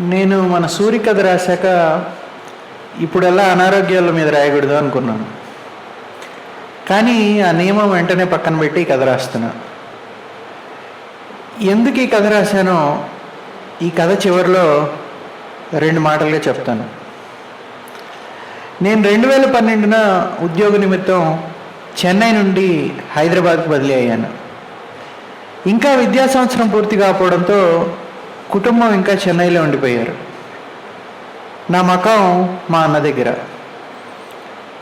నేను మన సూర్యకథ రాశాక ఇప్పుడెల్లా అనారోగ్యాల మీద రాయకూడదు అనుకున్నాను. కానీ ఆ నియమం వెంటనే పక్కన పెట్టి ఈ కథ రాస్తున్నా. ఎందుకు ఈ కథ రాశానో ఈ కథ చివరిలో రెండు మాటలుగా చెప్తాను. నేను రెండు వేల పన్నెండున ఉద్యోగ నిమిత్తం చెన్నై నుండి హైదరాబాద్కు బదిలీ అయ్యాను. ఇంకా విద్యా సంవత్సరం పూర్తి కాకపోవడంతో కుటుంబం ఇంకా చెన్నైలో ఉండిపోయారు. నా మకం మా అన్న దగ్గర.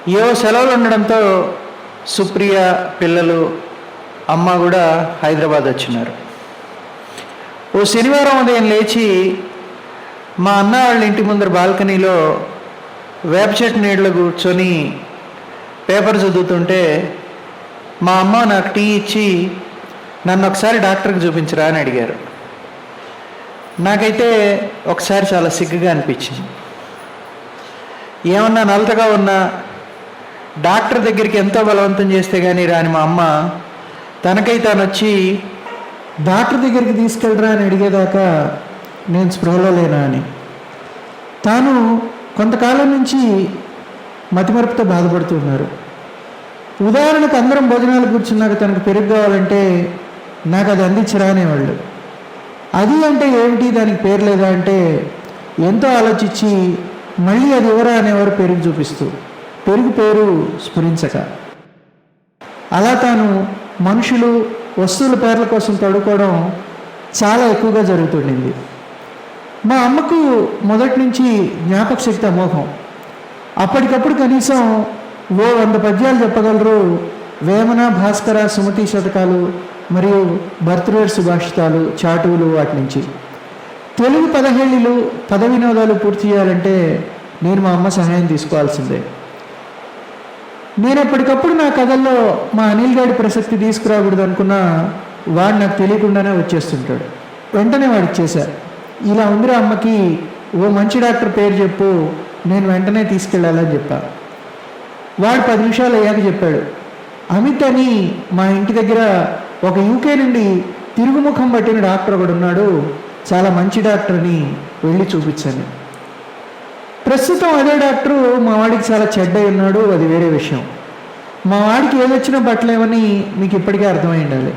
ఏవో సెలవులు ఉండడంతో సుప్రియ పిల్లలు అమ్మ కూడా హైదరాబాద్ వచ్చినారు. ఓ శనివారం ఉదయం లేచి మా అన్న వాళ్ళ ఇంటి ముందర బాల్కనీలో వేప చెట్టు నీడలో కూర్చొని పేపర్ చదువుతుంటే మా అమ్మ నాకు టీ ఇచ్చి నన్ను ఒకసారి డాక్టర్కి చూపించరా అని అడిగారు. నాకైతే ఒకసారి చాలా సిగ్గుగా అనిపించింది. ఏమన్నా నలతగా ఉన్నా డాక్టర్ దగ్గరికి ఎంతో బలవంతం చేస్తే కానీ రాని మా అమ్మ తనకై తాను వచ్చి డాక్టర్ దగ్గరికి తీసుకెళ్ళరా అని అడిగేదాకా నేను స్పృహలో లేనా అని. తాను కొంతకాలం నుంచి మతిమరుపుతో బాధపడుతున్నారు ఉదాహరణకు అందరం భోజనాలు కూర్చున్నాక తనకు పెరుగు కావాలంటే నాకు అది అందించరా వాళ్ళు అది అంటే ఏమిటి? దానికి పేరు లేదా అంటే ఎంతో ఆలోచించి మళ్ళీ అది ఎవరా అనేవారు పేరుని చూపిస్తూ పెరుగు పేరు స్ఫురించక. అలా తాను మనుషులు వస్తువుల పేర్ల కోసం తడుకోవడం చాలా ఎక్కువగా జరుగుతుండింది. మా అమ్మకు మొదటి నుంచి జ్ఞాపక శక్తి అమోఘం. అప్పటికప్పుడు కనీసం ఓ వంద పద్యాలు చెప్పగలరు వేమన భాస్కర సుమతి శతకాలు మరియు బర్త్డే సుభాషితాలు చాటువులు వాటి నుంచి. తెలుగు పదహేళ్ళు పద వినోదాలు పూర్తి చేయాలంటే నేను మా అమ్మ సహాయం తీసుకోవాల్సిందే. నేను ఎప్పటికప్పుడు నా కథల్లో మా అనిల్ గారి ప్రసక్తి తీసుకురాకూడదు అనుకున్నా వాడు నాకు తెలియకుండానే వచ్చేస్తుంటాడు. వెంటనే వాడికి చేశా ఇలా ఉందిరా అమ్మకి ఓ మంచి డాక్టర్ పేరు చెప్పు నేను వెంటనే తీసుకెళ్ళాలని చెప్పా. వాడు పది నిమిషాలు అయ్యాక చెప్పాడు అమిత్ అని మా ఇంటి దగ్గర ఒక యూకే నుండి తిరుగుముఖం పట్టిన డాక్టర్ ఒకడు ఉన్నాడు. చాలా మంచి డాక్టర్ని వెళ్ళి చూపించాను ప్రస్తుతం అదే డాక్టరు మా వాడికి చాలా చెడ్డై ఉన్నాడు. అది వేరే విషయం. మా వాడికి ఏదొచ్చినా పట్టలేమని మీకు ఇప్పటికే అర్థమై ఉండాలి.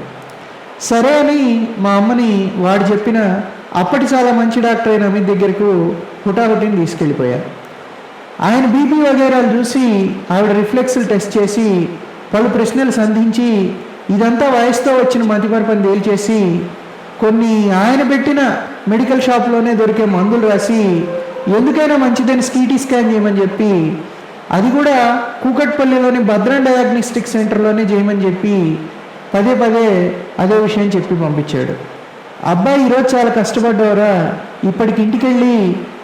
సరే అని మా అమ్మని వాడు చెప్పిన అప్పటి చాలా మంచి డాక్టర్ అయిన అమిత్ దగ్గరకు హుటాహుటిని తీసుకెళ్ళిపోయారు ఆయన బీపీ వగేరాలు చూసి ఆవిడ రిఫ్లెక్స్లు టెస్ట్ చేసి పలు ప్రశ్నలు సంధించి ఇదంతా వయసుతో వచ్చిన మతిపరపని తేల్చేసి కొన్ని ఆయన పెట్టిన మెడికల్ షాప్లోనే దొరికే మందులు రాసి ఎందుకైనా మంచిదని స్కీటీ స్కాన్ చేయమని చెప్పి అది కూడా కూకట్పల్లిలోని భద్రం డయాగ్నోస్టిక్ సెంటర్లోనే చేయమని చెప్పి పదే పదే అదే విషయం చెప్పి పంపించాడు. అబ్బాయి ఈరోజు చాలా కష్టపడ్డావురా ఇప్పటికి ఇంటికి వెళ్ళి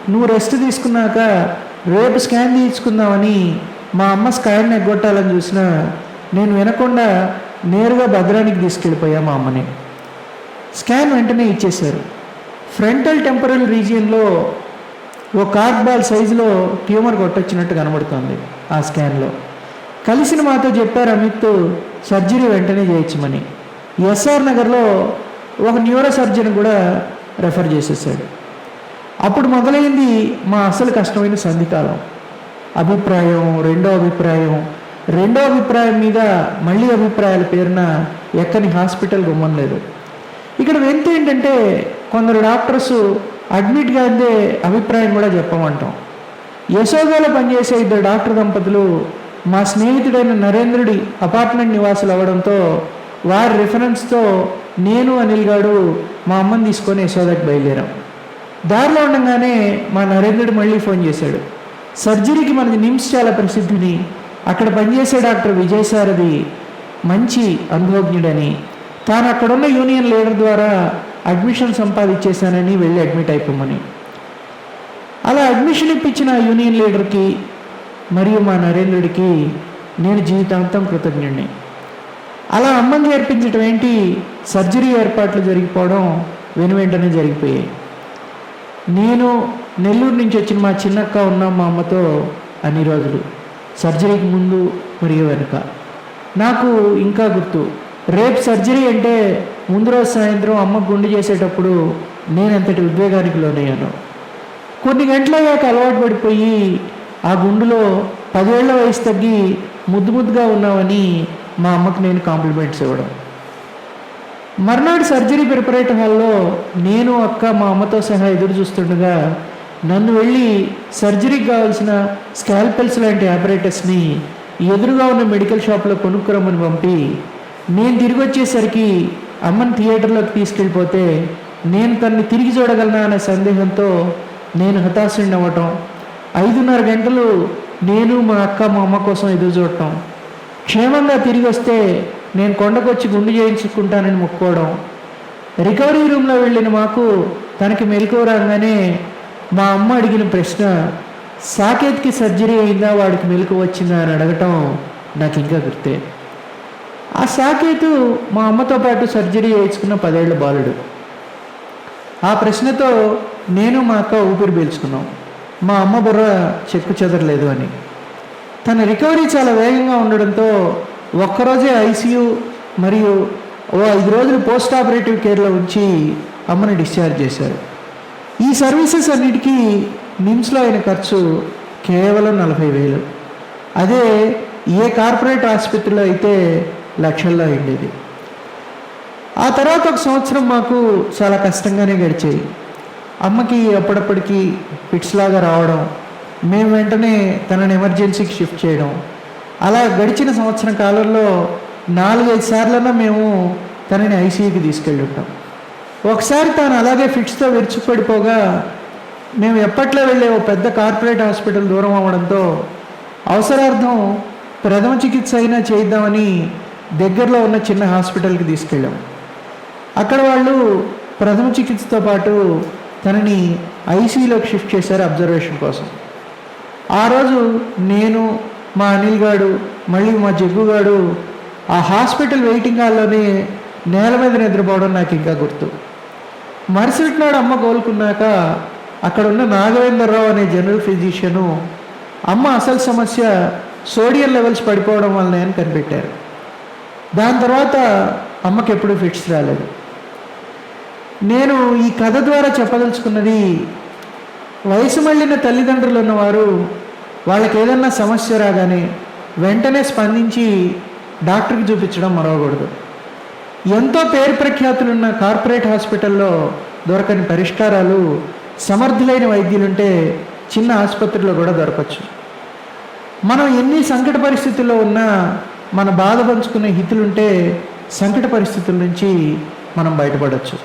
నువ్వు రెస్ట్ తీసుకున్నాక రేపు స్కాన్ తీయించుకుందామని మా అమ్మ స్కాన్ ఎగ్గొట్టాలని చూసినా నేను వినకుండా నేరుగా భద్రానికి తీసుకెళ్ళిపోయా మా అమ్మని. స్కాన్ వెంటనే ఇచ్చేశారు. ఫ్రంటల్ టెంపరల్ రీజియన్లో ఓ కార్డ్ బాల్ సైజులో ట్యూమర్ కొట్టొచ్చినట్టు కనబడుతోంది ఆ స్కాన్లో కలిసిన మాతో చెప్పారు అమిత్ సర్జరీ వెంటనే చేయొచ్చమని ఎస్ఆర్ నగర్లో ఒక న్యూరో సర్జన్ కూడా రెఫర్ చేసేసాడు. అప్పుడు మొదలైంది మా అసలు కష్టమైన సంధికాలం. అభిప్రాయం రెండో అభిప్రాయం రెండో అభిప్రాయం మీద మళ్ళీ అభిప్రాయాల పేరున ఎక్కని హాస్పిటల్ గుమ్మం లేదు ఇక్కడ వెంత ఏంటంటే కొందరు డాక్టర్స్ అడ్మిట్గా అందే అభిప్రాయం కూడా చెప్పమంటాం. యశోదలో పనిచేసే ఇద్దరు డాక్టర్ దంపతులు మా స్నేహితుడైన నరేంద్రుడి అపార్ట్మెంట్ నివాసులు అవ్వడంతో వారి రిఫరెన్స్తో నేను అనిల్ గారు మా అమ్మని తీసుకొని యశోదకి బయలుదేరాం. దారిలో ఉండగానే మా నరేంద్రుడు మళ్ళీ ఫోన్ చేశాడు. సర్జరీకి మనది నిమ్స్ చాలా ప్రసిద్ధిని అక్కడ పనిచేసే డాక్టర్ విజయసారథి మంచి అనుభవజ్ఞుడని తాను అక్కడున్న యూనియన్ లీడర్ ద్వారా అడ్మిషన్ సంపాదించేశానని వెళ్ళి అడ్మిట్ అయిపోమని. అలా అడ్మిషన్ ఇప్పించిన యూనియన్ లీడర్కి మరియు మా నరేంద్రుడికి నేను జీవితాంతం కృతజ్ఞుడిని అలా అమ్మని చేర్పించడం ఏంటి? సర్జరీ ఏర్పాట్లు జరిగిపోవడం వెను వెంటనే జరిగిపోయాయి. నేను నెల్లూరు నుంచి వచ్చిన మా చిన్నక్క ఉన్నాం మా అమ్మతో అన్ని రోజులు సర్జరీకి ముందు మరియు వెనుక. నాకు ఇంకా గుర్తు. రేపు సర్జరీ అంటే ముందు రోజు సాయంత్రం అమ్మ గుండు చేసేటప్పుడు నేను అంతటి ఉద్వేగానికి లోనయ్యాను. కొన్ని గంటలయ్యాక అలవాటు పడిపోయి ఆ గుండులో పదేళ్ళ వయసు తగ్గి ముద్దు ముద్దుగా ఉన్నామని మా అమ్మకు నేను కాంప్లిమెంట్స్ ఇవ్వడం. మర్నాడు సర్జరీ ప్రిపరేటర్ హాల్లో నేను అక్క మా అమ్మతో సహా ఎదురు చూస్తుండగా నన్ను వెళ్ళి సర్జరీకి కావాల్సిన స్కాల్పెల్స్ లాంటి ఆపరేటర్స్ని ఎదురుగా ఉన్న మెడికల్ షాప్లో కొనుక్కురమ్మని పంపి నేను తిరిగి వచ్చేసరికి అమ్మని థియేటర్లోకి తీసుకెళ్ళిపోతే నేను తన్ని తిరిగి చూడగలనా అనే సందేహంతో నేను హతాశుడిని అవ్వటం ఐదున్నర గంటలు నేను మా అక్క మా అమ్మ కోసం ఎదురు చూడటం క్షేమంగా తిరిగి వస్తే నేను కొండకొచ్చి గుండు చేయించుకుంటానని మొక్కుకోవడం రికవరీ రూమ్లో వెళ్ళిన మాకు తనకి మెలకువ రాగానే మా అమ్మ అడిగిన ప్రశ్న సాకేత్కి సర్జరీ అయిందా? వాడికి మెలకు వచ్చిందా? అని అడగటం నాకు ఇంకా గుర్తే. ఆ సాకేతు మా అమ్మతో పాటు సర్జరీ వేయించుకున్న పదేళ్ళ బాలుడు. ఆ ప్రశ్నతో నేను మా అక్క ఊపిరి పీల్చుకున్నాం. మా అమ్మ బుర్ర చెక్కు చెదరలేదు అని. తన రికవరీ చాలా వేగంగా ఉండడంతో ఒక్కరోజే ఐసీయూ మరియు ఓ ఐదు రోజులు పోస్ట్ ఆపరేటివ్ కేర్లో ఉంచి అమ్మని డిశ్చార్జ్ చేశారు. ఈ సర్వీసెస్ అన్నిటికీ నిమ్స్లో అయిన ఖర్చు కేవలం నలభై వేలు. అదే ఏ కార్పొరేట్ ఆసుపత్రిలో అయితే లక్షల్లో అయిండేది ఆ తర్వాత ఒక సంవత్సరం మాకు చాలా కష్టంగానే గడిచాయి అమ్మకి అప్పుడప్పటికి పిట్స్లాగా రావడం మేము వెంటనే తనని ఎమర్జెన్సీకి షిఫ్ట్ చేయడం. అలా గడిచిన సంవత్సరం కాలంలో నాలుగైదు సార్లన్నా మేము తనని ఐసీయూకి తీసుకెళ్ళి ఉంటాం. ఒకసారి తాను అలాగే ఫిట్స్తో విరుచుపడిపోగా మేము ఎప్పట్లో వెళ్ళే ఓ పెద్ద కార్పొరేట్ హాస్పిటల్ దూరం అవ్వడంతో అవసరార్థం ప్రథమ చికిత్స అయినా చేద్దామని దగ్గరలో ఉన్న చిన్న హాస్పిటల్కి తీసుకెళ్ళాం. అక్కడ వాళ్ళు ప్రథమ చికిత్సతో పాటు తనని ఐసీలోకి షిఫ్ట్ చేశారు అబ్జర్వేషన్ కోసం. ఆ రోజు నేను మా అనిల్ గాడు మళ్ళీ మా జగ్గు గాడు ఆ హాస్పిటల్ వెయిటింగ్ హాల్లోనే నేల మీద నిద్రపోవడం నాకు ఇంకా గుర్తు. మరుసటి నాడు అమ్మ కోలుకున్నాక అక్కడ ఉన్న నాగవేంద్రరావు అనే జనరల్ ఫిజిషియను అమ్మ అసలు సమస్య సోడియం లెవెల్స్ పడిపోవడం వల్లనే అని కనిపెట్టారు. దాని తర్వాత అమ్మకి ఎప్పుడూ ఫిట్స్ రాలేదు. నేను ఈ కథ ద్వారా చెప్పదలుచుకున్నది వయసు మళ్ళిన తల్లిదండ్రులు ఉన్నవారు వాళ్ళకి ఏదన్నా సమస్య రాగానే వెంటనే స్పందించి డాక్టర్కి చూపించడం మరవకూడదు. ఎంతో పేరు ప్రఖ్యాతులున్న కార్పొరేట్ హాస్పిటల్లో దొరకని పరిష్కారాలు సమర్థులైన వైద్యులుంటే చిన్న ఆసుపత్రిలో కూడా దొరకచ్చు. మనం ఎన్ని సంకట పరిస్థితుల్లో ఉన్నా మన బాధ పంచుకునే హితులుంటే సంకట పరిస్థితుల నుంచి మనం బయటపడవచ్చు